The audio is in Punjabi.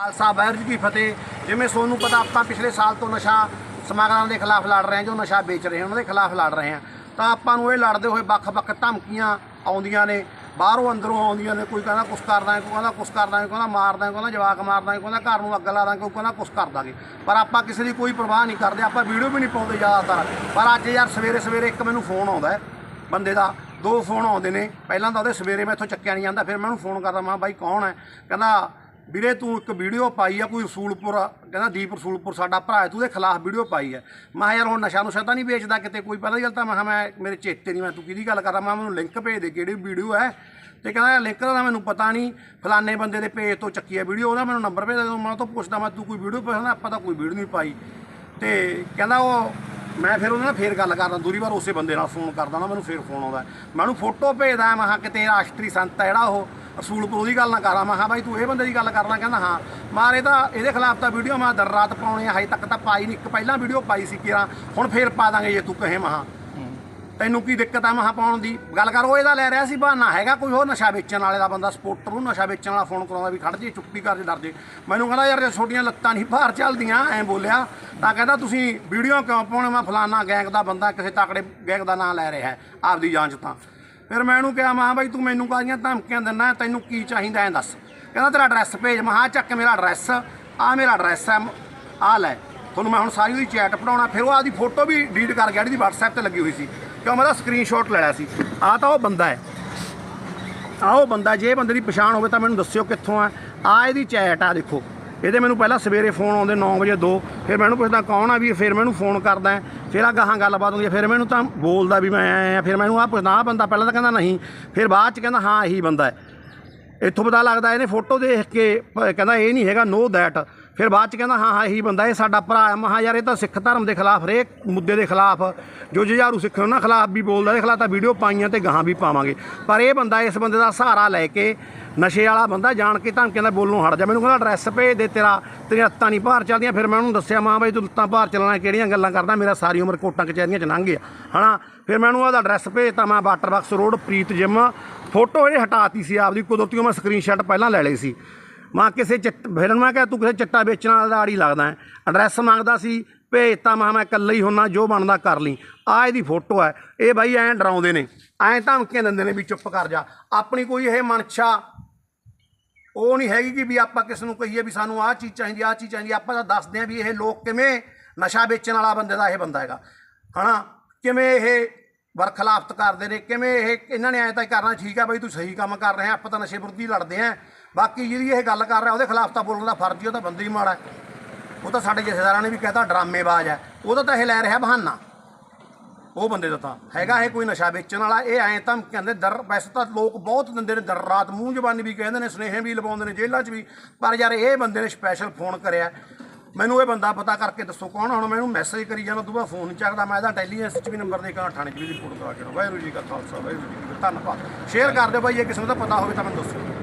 ਖਾਲਸਾ, ਵਾਹਿਗੁਰੂ ਜੀ ਕੀ ਫਤਿਹ। ਜਿਵੇਂ ਸੋਨੂੰ ਪਤਾ, ਆਪਾਂ ਪਿਛਲੇ ਸਾਲ ਤੋਂ ਨਸ਼ਾ ਸਮਾਗਮਾਂ ਦੇ ਖਿਲਾਫ ਲੜ ਰਹੇ ਹਾਂ, ਜੋ ਨਸ਼ਾ ਵੇਚ ਰਹੇ ਉਹਨਾਂ ਦੇ ਖਿਲਾਫ ਲੜ ਰਹੇ ਹਾਂ। ਤਾਂ ਆਪਾਂ ਨੂੰ ਇਹ ਲੜਦੇ ਹੋਏ ਵੱਖ-ਵੱਖ ਧਮਕੀਆਂ ਆਉਂਦੀਆਂ ਨੇ। ਬਾਹਰੋਂ ਅੰਦਰੋਂ ਆਉਂਦੀਆਂ ਨੇ, ਕੋਈ ਕਹਿੰਦਾ ਕੁਛ ਕਰਦਾ ਕੋਈ ਕਹਿੰਦਾ ਕੁਛ ਕਰਦਾ ਕੋਈ ਕਹਿੰਦਾ ਮਾਰਦਾ ਕੋਈ ਕਹਿੰਦਾ ਜਵਾਕ ਮਾਰਦਾ ਕੋਈ ਕਹਿੰਦਾ ਘਰ ਨੂੰ ਅੱਗ ਲਾ ਦਾਂਗੇ, ਕੋਈ ਕਹਿੰਦਾ ਕੁਛ ਕਰ ਦਾਂਗੇ। ਪਰ ਆਪਾਂ ਕਿਸੇ ਦੀ ਕੋਈ ਪਰਵਾਹ ਨਹੀਂ ਕਰਦੇ, ਆਪਾਂ ਵੀਡੀਓ ਵੀ ਨਹੀਂ ਪਾਉਂਦੇ ਜ਼ਿਆਦਾਤਰ। ਪਰ ਅੱਜ ਯਾਰ ਸਵੇਰੇ ਸਵੇਰੇ ਇੱਕ ਮੈਨੂੰ ਫੋਨ ਆਉਂਦਾ ਬੰਦੇ ਦਾ। ਦੋ ਫੋਨ ਆਉਂਦੇ ਨੇ। ਪਹਿਲਾਂ ਤਾਂ ਉਹਦੇ ਸਵੇਰੇ ਮੈਂ ਇੱਥੋਂ ਚੱਕਿਆ ਨਹੀਂ ਜਾਂਦਾ, ਫਿਰ ਮੈਂ ਉਹਨੂੰ ਫੋਨ ਕਰਦਾ, ਮੈਂ ਕਿਹਾ, ਬਾਈ, ਕੌਣ ਹੈ? ਕਹਿੰਦਾ ਵੀਰੇ ਤੂੰ ਇੱਕ ਵੀਡੀਓ ਪਾਈ ਆ ਕੋਈ ਰਸੂਲਪੁਰ, ਕਹਿੰਦਾ ਦੀਪ ਰਸੂਲਪੁਰ ਸਾਡਾ ਭਰਾ ਹੈ, ਤੂੰ ਉਹਦੇ ਖਿਲਾਫ ਵੀਡੀਓ ਪਾਈ ਹੈ। ਮੈਂ ਕਿਹਾ ਯਾਰ ਹੁਣ ਨਸ਼ਾ ਨੁਸ਼ਾ ਤਾਂ ਨਹੀਂ ਵੇਚਦਾ ਕਿਤੇ, ਕੋਈ ਪਹਿਲਾਂ ਦੀ ਗੱਲ ਤਾਂ ਮੈਂ ਕਿਹਾ ਮੈਂ, ਮੇਰੇ ਚੇਤੇ ਨਹੀਂ, ਮੈਂ ਤੂੰ ਕਿਹਦੀ ਗੱਲ ਕਰਦਾ? ਮੈਂ ਕਿਹਾ ਮੈਨੂੰ ਲਿੰਕ ਭੇਜ ਦੇ ਕਿਹੜੀ ਵੀਡੀਓ ਹੈ। ਤੇ ਕਹਿੰਦਾ ਲਿੰਕ ਦਾ ਮੈਨੂੰ ਪਤਾ ਨਹੀਂ, ਫਲਾਣੇ ਬੰਦੇ ਦੇ ਪੇਜ ਤੋਂ ਚੱਕੀ ਹੈ ਵੀਡੀਓ, ਉਹਦਾ ਮੈਨੂੰ ਨੰਬਰ ਭੇਜ ਦੇ, ਮੈਂ ਉਹ ਤੋਂ ਪੁੱਛਦਾ, ਮੈਂ ਤੂੰ ਕੋਈ ਵੀਡੀਓ ਪਾਉਂਦਾ ਆਪਾਂ ਤਾਂ ਕੋਈ ਵੀਡੀਓ ਨਹੀਂ ਪਾਈ। ਤੇ ਕਹਿੰਦਾ ਉਹ, ਮੈਂ ਫਿਰ ਉਹਨਾਂ ਨਾਲ ਫੇਰ ਗੱਲ ਕਰਦਾ, ਦੂਰੀ ਵਾਰ ਉਸੇ ਬੰਦੇ ਨਾਲ ਫੋਨ ਕਰਦਾ, ਨਾ ਮੈਨੂੰ ਫੇਰ ਫੋਨ ਆਉਂਦਾ। ਮੈਂ ਉਹਨੂੰ ਫੋਟੋ ਭੇਜਦਾ, ਮੈਂ ਕਿਹਾ ਕਿਤੇ ਰਾਸ਼ਟਰੀ ਸੰਤ ਹੈ ਜਿਹੜਾ ਉਹ। ਰਸੂਲਪੁਰ ਉਹਦੀ ਗੱਲ ਨਾ ਕਰਾਂ ਮੈਂ ਕਿਹਾ ਬਾਈ ਤੂੰ ਇਹ ਬੰਦੇ ਦੀ ਗੱਲ ਕਰਦਾ ਕਹਿੰਦਾ ਹਾਂ। ਮਾਰੇ ਤਾਂ ਇਹਦੇ ਖਿਲਾਫ ਤਾਂ ਵੀਡੀਓ ਮੈਂ ਦਰ ਰਾਤ ਪਾਉਣੀ ਆ, ਹਜੇ ਤੱਕ ਤਾਂ ਪਾਈ ਨਹੀਂ ਇੱਕ ਪਹਿਲਾਂ ਵੀਡੀਓ ਪਾਈ ਸੀ ਕਿਰਾ ਹੁਣ ਫੇਰ ਪਾ ਦਾਂਗੇ ਜੇ ਤੂੰ ਕਹੇ ਮਹਾ ਤੈਨੂੰ ਕੀ ਦਿੱਕਤ ਆ ਮਹਾ ਪਾਉਣ ਦੀ? ਗੱਲ ਕਰ, ਉਹ ਇਹਦਾ ਲੈ ਰਿਹਾ ਸੀ ਬਹਾਨਾ, ਹੈਗਾ ਕੋਈ ਹੋਰ ਨਸ਼ਾ ਵੇਚਣ ਵਾਲੇ ਦਾ ਬੰਦਾ ਸਪੋਰਟਰ ਨੂੰ ਨਸ਼ਾ ਵੇਚਣ ਵਾਲਾ ਫੋਨ ਕਰਾਉਂਦਾ ਵੀ ਖੜ ਜੇ, ਚੁੱਪੀ ਕਰ ਜੇ, ਡਰ ਜੇ। ਮੈਨੂੰ ਕਹਿੰਦਾ ਯਾਰ ਜੇ ਛੋਟੀਆਂ ਲੱਤਾਂ ਨਹੀਂ ਬਾਹਰ ਚੱਲਦੀਆਂ, ਐਂ ਬੋਲਿਆ, ਤਾਂ ਕਹਿੰਦਾ ਤੁਸੀਂ ਵੀਡੀਓ ਕਿਉਂ ਪਾਉਣੇ? ਮੈਂ ਫਲਾਨਾ ਗੈਂਗ ਦਾ ਬੰਦਾ, ਕਿਸੇ ਤਕੜੇ ਗੈਂਗ ਦਾ ਨਾਂ ਲੈ ਰਿਹਾ ਹੈ ਆਪਦੀ ਜਾਂਚ ਤਾਂ। ਫਿਰ ਮੈਂ ਇਹਨੂੰ ਕਿਹਾ, ਮਾਂ ਬਾਈ ਤੂੰ ਮੈਨੂੰ ਕਾਹਦੀਆਂ ਧਮਕੀਆਂ ਦਿੰਦਾ, ਤੈਨੂੰ ਕੀ ਚਾਹੀਦਾ ਐਂ ਦੱਸ। ਕਹਿੰਦਾ ਤੇਰਾ ਐਡਰੈਸ ਭੇਜ। ਮਹਾ ਚੱਕ ਮੇਰਾ ਐਡਰੈਸ ਆ ਮੇਰਾ ਐਡਰੈਸ ਹੈ ਆ ਲੈ। ਤੁਹਾਨੂੰ ਮੈਂ ਹੁਣ ਸਾਰੀ ਉਹਦੀ ਚੈਟ ਪੜਾਉਣਾ ਫਿਰ ਉਹ ਆਦੀ ਫੋਟੋ ਵੀ ਡਿਲੀਟ ਕਰ ਗਿਆ, ਜਿਹੜੀ WhatsApp ਤੇ ਲੱਗੀ ਹੋਈ ਸੀ। ਕਿਉਂ ਮੈਂ ਉਹਦਾ ਸਕਰੀਨਸ਼ਾਟ ਲੈ ਲਿਆ ਸੀ। ਆ ਤਾਂ ਉਹ ਬੰਦਾ ਹੈ। ਆ ਉਹ ਬੰਦਾ, ਜੇ ਬੰਦੇ ਦੀ ਪਛਾਣ ਹੋਵੇ ਤਾਂ ਮੈਨੂੰ ਦੱਸਿਓ ਕਿੱਥੋਂ ਆ ਆ ਇਹਦੀ ਚੈਟ ਆ, ਦੇਖੋ। ਇਹਦੇ ਮੈਨੂੰ ਪਹਿਲਾਂ ਸਵੇਰੇ ਫੋਨ ਆਉਂਦੇ 9 ਵਜੇ ਦੋ, ਫਿਰ ਮੈਨੂੰ ਪੁੱਛਦਾ ਕੌਣ ਆ ਵੀ, ਫਿਰ ਮੈਨੂੰ ਫੋਨ ਕਰਦਾ ਫਿਰ ਆ ਗਾਹਾਂ ਗੱਲਬਾਤ ਹੁੰਦੀ ਹੈ, ਫਿਰ ਮੈਨੂੰ ਤਾਂ ਬੋਲਦਾ ਵੀ ਮੈਂ ਆਇਆ ਫਿਰ ਮੈਨੂੰ ਆ ਪੁੱਛਦਾ ਆ ਬੰਦਾ ਪਹਿਲਾਂ ਤਾਂ ਕਹਿੰਦਾ ਨਹੀਂ, ਫਿਰ ਬਾਅਦ ਚ ਕਹਿੰਦਾ ਹਾਂ, ਇਹੀ ਬੰਦਾ ਹੈ। ਇੱਥੋਂ ਪਤਾ ਲੱਗਦਾ ਇਹਨੇ ਫੋਟੋ ਦੇਖ ਕੇ, ਕਹਿੰਦਾ ਇਹ ਨਹੀਂ ਹੈਗਾ ਨੋ ਦੈਟ ਫਿਰ ਬਾਅਦ ਚ ਕਹਿੰਦਾ, ਹਾਂ ਹਾਂ, ਇਹੀ ਬੰਦਾ, ਇਹ ਸਾਡਾ ਭਰਾ ਹੈ। ਮਹਾ ਯਾਰ, ਇਹ ਤਾਂ ਸਿੱਖ ਧਰਮ ਦੇ ਖਿਲਾਫ, ਹਰੇਕ ਮੁੱਦੇ ਦੇ ਖਿਲਾਫ, ਜੋ ਜੁਝਾਰੂ ਸਿੱਖ ਉਹਨਾਂ ਖਿਲਾਫ ਵੀ ਬੋਲਦਾ, ਇਹਦੇ ਖਿਲਾਫ ਤਾਂ ਵੀਡੀਓ ਪਾਈਆਂ ਤੇ ਗਾਹਾਂ ਵੀ ਪਾਵਾਂਗੇ। ਪਰ ਇਹ ਬੰਦਾ, ਇਸ ਬੰਦੇ ਦਾ ਸਹਾਰਾ ਲੈ ਕੇ ਨਸ਼ੇ ਵਾਲਾ ਬੰਦਾ ਜਾਣ ਕੇ ਧਮਕੀਆਂ ਦਾ ਬੋਲਣੋਂ ਹਟ ਜਾ। ਮੈਨੂੰ ਕਹਿੰਦਾ, ਐਡਰੈਸ ਭੇਜ ਦੇ ਤੇਰਾ ਤੇਰੀ ਲੱਤਾਂ ਨਹੀਂ ਭਾਰ ਚੱਲਦੀਆਂ। ਫਿਰ ਮੈਂ ਉਹਨੂੰ ਦੱਸਿਆ, ਮਾਂ, ਬਾਈ ਤੂੰ ਲੱਤਾਂ ਭਾਰ ਚੱਲਣਾ, ਕਿਹੜੀਆਂ ਗੱਲਾਂ ਕਰਦਾ? ਮੇਰਾ ਸਾਰੀ ਉਮਰ ਕੋਟਾਂ ਕਚਹਿਰੀਆਂ ਚ ਲੰਘ ਗਿਆ। ਹਨਾ? ਫਿਰ ਉਹਨੂੰ ਉਹਦਾ ਐਡਰੈਸ ਭੇਜਤਾ, ਮੈਂ water box road Preet gym photo ਇਹ ਹਟਾਤੀ ਸੀ ਆਪਦੀ, ਕੁਦਰਤੀ ਮੈਂ ਸਕਰੀਨਸ਼ਾਟ ਪਹਿਲਾਂ ਲੈ ਲਈ ਸੀ। ਮਾਂ ਕਿਸੇ ਚਿੱਟ ਫਿਰ ਮੈਂ ਕਿਹਾ ਤੂੰ ਕਿਸੇ ਚਿੱਟਾ ਵੇਚਣ ਵਾਲਾ ਦਾ ਆੜੀ ਲੱਗਦਾ ਹੈ। ਐਡਰੈਸ ਮੰਗਦਾ ਸੀ, ਭੇਜਤਾ, ਮੈਂ ਮੈਂ ਇਕੱਲਾ ਹੀ ਹੁੰਨਾ, ਜੋ ਬਣਦਾ ਕਰ ਲਈ। ਆ ਇਹਦੀ ਫੋਟੋ ਹੈ। ਇਹ ਬਾਈ ਐਂ ਡਰਾਉਂਦੇ ਨੇ। ਐਂ ਧਮਕੀਆਂ ਦਿੰਦੇ ਨੇ ਵੀ ਚੁੱਪ ਕਰ ਜਾ। ਆਪਣੀ ਕੋਈ ਇਹ ਮਨਸ਼ਾ, ਉਹ ਨਹੀਂ ਹੈਗੀ ਕਿ ਵੀ ਆਪਾਂ ਕਿਸ ਨੂੰ ਕਹੀਏ ਵੀ ਸਾਨੂੰ ਆਹ ਚੀਜ਼ ਚਾਹੀਦੀ, ਆਹ ਚੀਜ਼ ਚਾਹੀਦੀ। ਆਪਾਂ ਤਾਂ ਦੱਸਦੇ ਆਂ ਵੀ ਇਹ ਲੋਕ ਕਿਵੇਂ ਨਸ਼ਾ ਵੇਚਣ ਵਾਲਾ ਬੰਦੇ ਦਾ ਇਹ ਬੰਦਾ ਹੈਗਾ। ਹਨਾ? ਕਿਵੇਂ ਇਹ ਵਰਖਲਾਫਤ ਕਰਦੇ ਨੇ? ਕਿਵੇਂ ਇਹ, ਇਹਨਾਂ ਨੇ ਐਂ ਤਾਂ ਕਰਨਾ ਠੀਕ ਆ ਬਈ, ਤੂੰ ਸਹੀ ਕੰਮ ਕਰ ਰਿਹਾ, ਆਪਾਂ ਤਾਂ ਨਸ਼ੇ ਵਿਰੁੱਧ ਲੜਦੇ ਆਂ ਬਾਕੀ ਜਿਹਦੀ ਇਹ ਗੱਲ ਕਰ ਰਿਹਾ, ਉਹਦੇ ਖਿਲਾਫ ਤਾਂ ਬੋਲਣ ਦਾ ਫਰਜ਼ ਹੀ ਉਹ ਤਾਂ ਬੰਦੇ ਹੀ ਮਾੜਾ ਉਹ ਤਾਂ ਸਾਡੇ ਜਥੇਦਾਰਾਂ ਨੇ ਵੀ ਕਹਿਤਾ ਡਰਾਮੇਬਾਜ਼ ਹੈ। ਉਹਦਾ ਤਾਂ ਇਹ ਲੈ ਰਿਹਾ ਬਹਾਨਾ। ਉਹ ਬੰਦੇ ਦਾ ਤਾਂ ਹੈਗਾ ਇਹ ਕੋਈ ਨਸ਼ਾ ਵੇਚਣ ਵਾਲਾ, ਇਹ ਐਂ ਤਾਂ ਕਹਿੰਦੇ ਦਰ, ਵੈਸੇ ਤਾਂ ਲੋਕ ਬਹੁਤ ਦਿੰਦੇ ਨੇ ਦਰ, ਰਾਤ ਮੂੰਹ ਜ਼ਬਾਨੀ ਵੀ ਕਹਿੰਦੇ ਨੇ, ਸੁਨੇਹੇ ਵੀ ਲਵਾਉਂਦੇ ਨੇ ਜੇਲ੍ਹਾਂ 'ਚ ਵੀ। ਪਰ ਯਾਰ ਇਹ ਬੰਦੇ ਨੇ ਸਪੈਸ਼ਲ ਫੋਨ ਕਰਿਆ। ਮੈਨੂੰ ਇਹ ਬੰਦਾ ਪਤਾ ਕਰਕੇ ਦੱਸੋ ਕੌਣ ਆ? ਹੁਣ ਮੈਨੂੰ ਮੈਸੇਜ ਕਰੀ ਜਾਣਾ ਤੂੰ ਫੋਨ ਨਹੀਂ ਚੱਕਦਾ, ਮੈਂ ਇਹਦਾ ਇੰਟੈਲੀਜੈਂਸ 'ਚ ਵੀ ਨੰਬਰ ਦੇ ਕੇ ਥਾਣੇ 'ਚ ਵੀ ਰਿਪੋਰਟ ਕਰਾ ਕੇ ਵਾਹਿਗੁਰੂ ਜੀ ਕਾ ਖਾਲਸਾ, ਵਾਹਿਗੁਰੂ ਜੀ ਕੀ ਧੰਨਵਾਦ। ਸ਼ੇਅਰ ਕਰ ਦਿਓ ਭਾਈ ਜੇ ਕਿਸੇ ਨੂੰ ਤਾਂ ਪਤਾ ਹੋਵੇ ਤਾਂ ਮੈਨੂੰ ਦੱਸੋ।